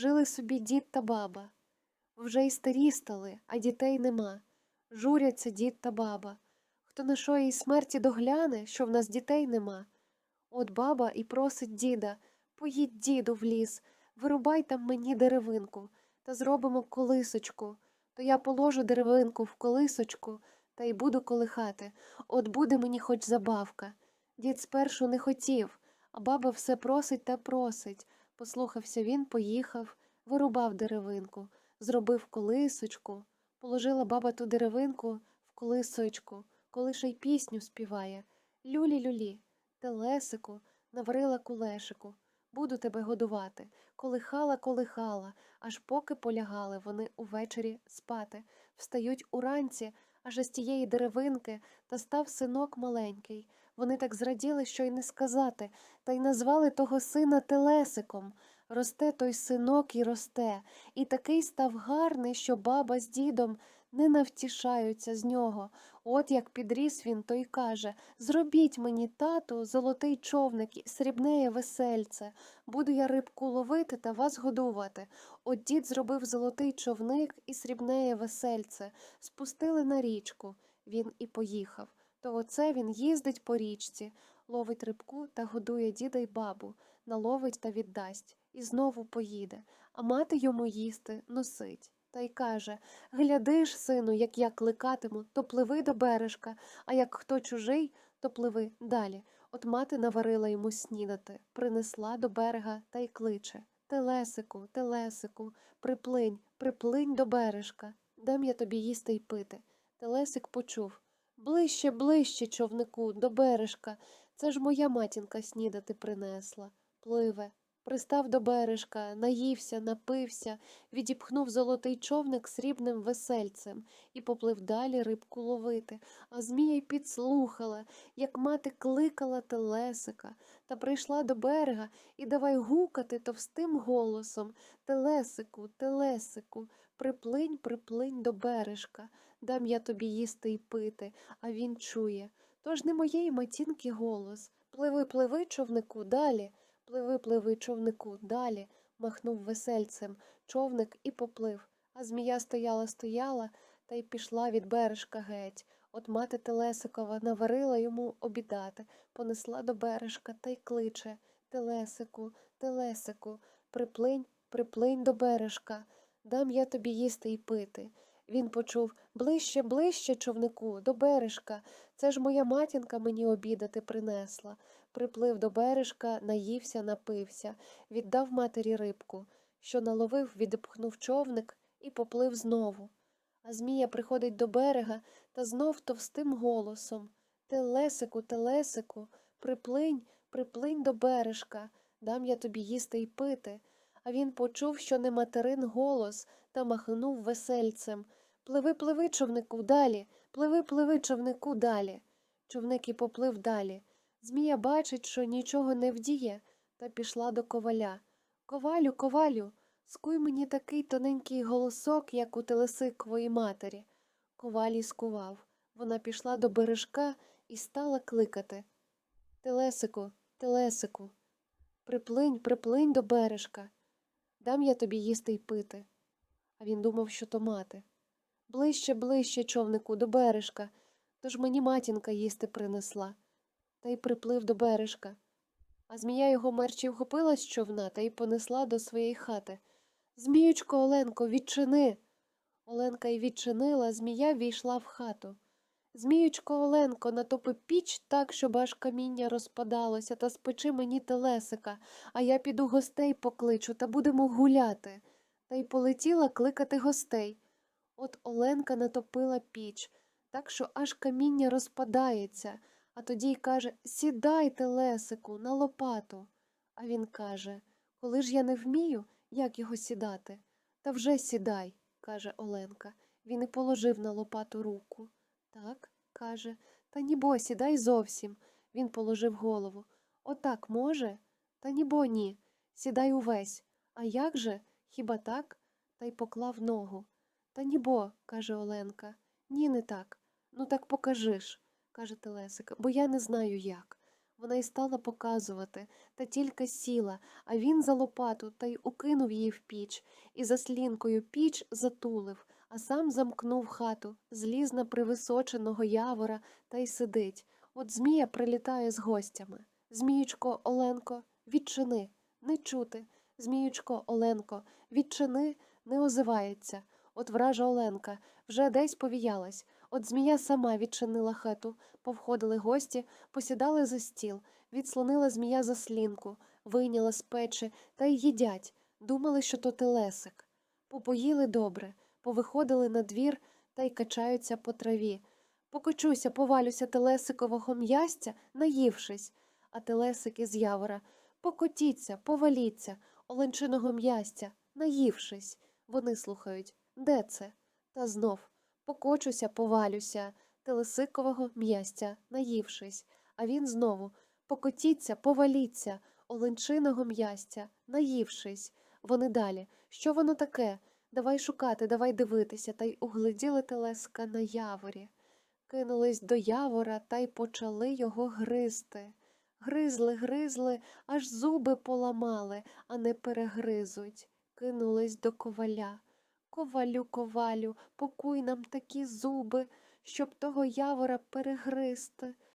Жили собі дід та баба. Вже й старі стали, а дітей нема. Журяться дід та баба. Хто на що їй смерті догляне, що в нас дітей нема. От баба і просить діда поїдь, діду, в ліс, вирубай там мені деревинку та зробимо колисочку. То я положу деревинку в колисочку та й буду колихати. От буде мені хоч забавка. Дід спершу не хотів, а баба все просить та просить. Послухався він, поїхав, вирубав деревинку, зробив колисочку. Положила баба ту деревинку в колисочку, коли ще й пісню співає. Люлі-люлі, телесику, наварила кулешику. Буду тебе годувати. Колихала, колихала, аж поки полягали вони увечері спати. Встають уранці, аж із тієї деревинки, та став синок маленький. Вони так зраділи, що й не сказати, та й назвали того сина Телесиком. Росте той синок і росте, і такий став гарний, що баба з дідом не навтішаються з нього. От як підріс він, то й каже Зробіть мені, тату, золотий човник і срібнеє весельце. Буду я рибку ловити та вас годувати. От дід зробив золотий човник і срібнеє весельце. Спустили на річку. Він і поїхав. То оце він їздить по річці, ловить рибку та годує діда й бабу, наловить та віддасть, і знову поїде, а мати йому їсти носить. Та й каже Гляди ж, сину, як я кликатиму, то пливи до бережка, а як хто чужий, то пливи далі. От мати наварила йому снідати, принесла до берега та й кличе Телесику, телесику, приплинь, приплинь до бережка, дам я тобі їсти й пити. Телесик почув Ближче, ближче, човнику, до бережка. Це ж моя матінка снідати принесла. Пливе. Пристав до бережка, наївся, напився, відіпхнув золотий човник срібним весельцем і поплив далі рибку ловити. А змія й підслухала, як мати кликала телесика, та прийшла до берега і давай гукати товстим голосом Телесику, телесику, приплинь, приплинь до бережка, дам я тобі їсти й пити, а він чує. Тож не моєї матінки голос. Пливи, пливи, човнику, далі. Пливи, пливи, човнику, далі, махнув весельцем човник і поплив. А змія стояла, стояла та й пішла від бережка геть. От мати Телесикова наварила йому обідати, понесла до бережка та й кличе Телесику, Телесику, приплинь, приплинь до бережка, дам я тобі їсти й пити. Він почув ближче, ближче, човнику, до бережка. Це ж моя матінка мені обідати принесла. Приплив до бережка, наївся, напився, віддав матері рибку. Що наловив, відіпхнув човник і поплив знову. А Змія приходить до берега та знов товстим голосом Телесику, телесику, приплинь, приплинь до бережка, дам я тобі їсти й пити. А він почув, що не материн голос, та махнув весельцем. Пливи, пливи, човнику, далі, пливи, пливи, човнику, далі. Човник і поплив далі. Змія бачить, що нічого не вдіє, та пішла до коваля. Ковалю, ковалю, скуй мені такий тоненький голосок, як у телесикової матері. Ковалій скував. Вона пішла до бережка і стала кликати. Телесику, телесику, приплинь, приплинь до бережка. Дам я тобі їсти й пити. А він думав, що то мати. Ближче, ближче, човнику, до бережка, тож мені матінка їсти принесла. Та й приплив до бережка. А змія його мерчі вхопила з човна та й понесла до своєї хати. Зміючко, Оленко, відчини. Оленка й відчинила, змія війшла в хату. Зміючко, Оленко, натопи піч так, щоб аж каміння розпадалося, та спечи мені телесика, а я піду гостей покличу та будемо гуляти. Та й полетіла кликати гостей. От Оленка натопила піч, так що аж каміння розпадається, а тоді й каже Сідайте, Лесику, на лопату. А він каже Коли ж я не вмію, як його сідати? Та вже сідай, каже Оленка. Він і положив на лопату руку. Так, каже, та нібо, сідай зовсім. Він положив голову. Отак може? Та нібо ні. Сідай увесь. А як же? Хіба так? Та й поклав ногу. Та нібо, каже Оленка. Ні, не так. Ну так покажи ж, каже Телесик, бо я не знаю як. Вона й стала показувати, та тільки сіла, а він за лопату та й укинув її в піч, і заслінкою піч затулив, а сам замкнув хату, зліз на привисоченого явора та й сидить. От змія прилітає з гостями. Зміючко, Оленко, відчини, не чути. Зміючко, Оленко, відчини, не озивається. От вража Оленка вже десь повіялась. От змія сама відчинила хату, повходили гості, посідали за стіл, відслонила змія заслінку, вийняла з печі та й їдять. Думали, що то телесик. Попоїли добре, повиходили на двір та й качаються по траві. Покочуся, повалюся телесикового м'ястя, наївшись, а телесик із явора. Покотіться, поваліться, оленчиного м'ястя, наївшись. Вони слухають, де це? Та знов покочуся, повалюся, телесикового м'ястя, наївшись, а він знову покотіться, поваліться, оленчиного м'ястя, наївшись. Вони далі. Що воно таке? Давай шукати, давай дивитися, та й угледіли телеска на яворі. Кинулись до явора та й почали його гризти. Гризли, гризли, аж зуби поламали, а не перегризуть. Кинулись до коваля. Ковалю, ковалю, покуй нам такі зуби, щоб того явора перегризти.